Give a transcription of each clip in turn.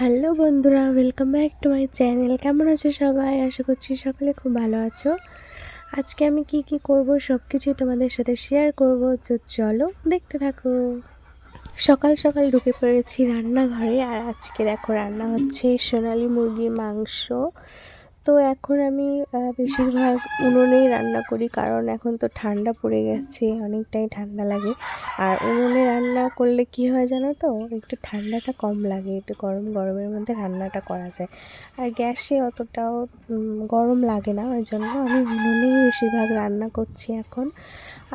Hello বন্ধুরা welcome back to my channel কেমন আছো সবাই? আশা করছি সকলে খুব ভালো আছো। আজকে আমি কি কি করব সব কিছুই তোমাদের সাথে শেয়ার করব, তো চলো দেখতে থাকো। সকাল সকাল ঢুকে পড়েছি রান্নাঘরে, আর আজকে দেখো রান্না হচ্ছে সোনালি মুরগির মাংস। তো এখন আমি বেশিরভাগ উনুনেই রান্না করি, কারণ এখন তো ঠান্ডা পড়ে গেছে, অনেকটাই ঠান্ডা লাগে। আর উনুনে রান্না করলে কি হয় জানো তো? একটু ঠান্ডাটা কম লাগে, একটু গরম, গরমের মধ্যে রান্নাটা করা যায়। আর গ্যাসে অতটাও গরম লাগে না, ওই জন্য আমি উনুনেই বেশিরভাগ রান্না করছি এখন।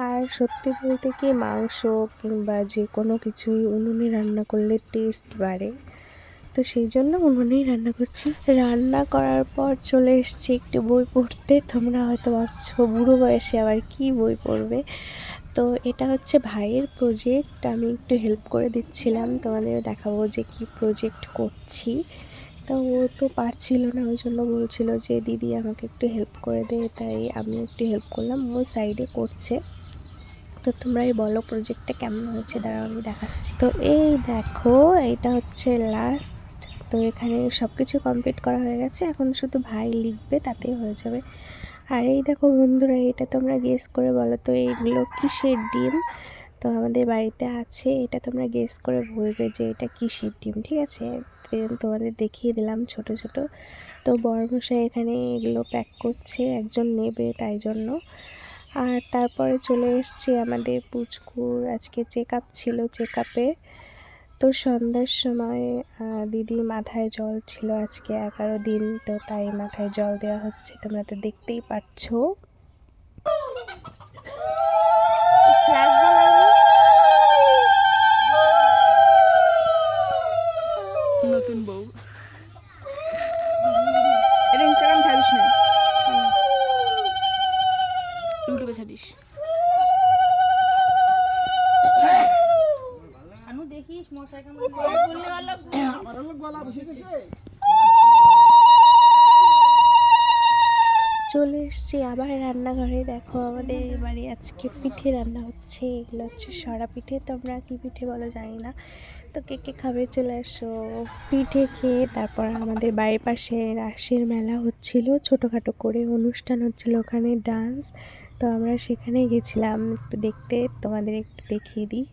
আর সত্যি বলতে কি, মাংস কিংবা যে কোনো কিছুই উনুনে রান্না করলে টেস্ট বাড়ে। তো সেই জন্য উনুনেই রান্না করছি। রান্না করার পর চলে এসেছি একটু বই পড়তে। তোমরা হয়তো ভাবছ, বুড়ো বয়সে আবার কি বই পড়বে? তো এটা হচ্ছে ভাইয়ের প্রজেক্ট আমি একটু হেল্প করে দিচ্ছিলাম। তোমাদের দেখাবো যে কি প্রজেক্ট করছি। তো ও তো পারছিল না, ওই জন্য বলছিল যে, দিদি আমাকে একটু হেল্প করে দে। তাই আমি একটু হেল্প করলাম। ও সাইডে করছে। তো তোমরাই বলো প্রজেক্টটা কেমন হয়েছে? দাঁড়াও, আমি দেখাচ্ছি। তো এই দেখো, এটা হচ্ছে লাস্ট তো এখানে সব কিছু কমপ্লিট করা হয়ে গেছে। এখন শুধু ভাই লিখবে, তাতেই হয়ে যাবে। আর এই দেখো বন্ধুরা, এটা তোমরা গেস করে বলো তো এইগুলো কিসের ডিম? তো আমাদের বাড়িতে আছে, এটা তোমরা গেস করে বলবে যে এটা কিসের ডিম, ঠিক আছে? তোমাদের দেখিয়ে দিলাম ছোট ছোট। তো বড়মশাই এখানে এগুলো প্যাক করছে, একজন নেবে তাই জন্য। আর তারপরে চলে এসছে আমাদের পুচকুর, আজকে চেক আপ ছিল চেক আপে তো সন্ধ্যার সময় দিদির মাথায় জল ছিল আজকে এগারো দিন, তো তাই মাথায় জল দেওয়া হচ্ছে। তোমরা তো দেখতেই পাচ্ছ। নতুন বউ। এটা ইনস্টাগ্রাম ছাড়িস না। ইউটিউবে ছাড়িস। চলে এসছি আবার রান্নাঘরে। দেখো আমাদের বাড়ি আজকে পিঠে রান্না হচ্ছে। এগুলো হচ্ছে সরা পিঠে। তোমরা কি পিঠে বলো জানি না। তো কে কে খাবে চলে আসো পিঠে খেয়ে তারপর আমাদের বাড়ির পাশে রাসের মেলা হচ্ছিল। ছোটোখাটো করে অনুষ্ঠান হচ্ছিল ওখানে ডান্স। তো আমরা সেখানে গেছিলাম। একটু দেখতে তোমাদের একটু দেখিয়ে দিই।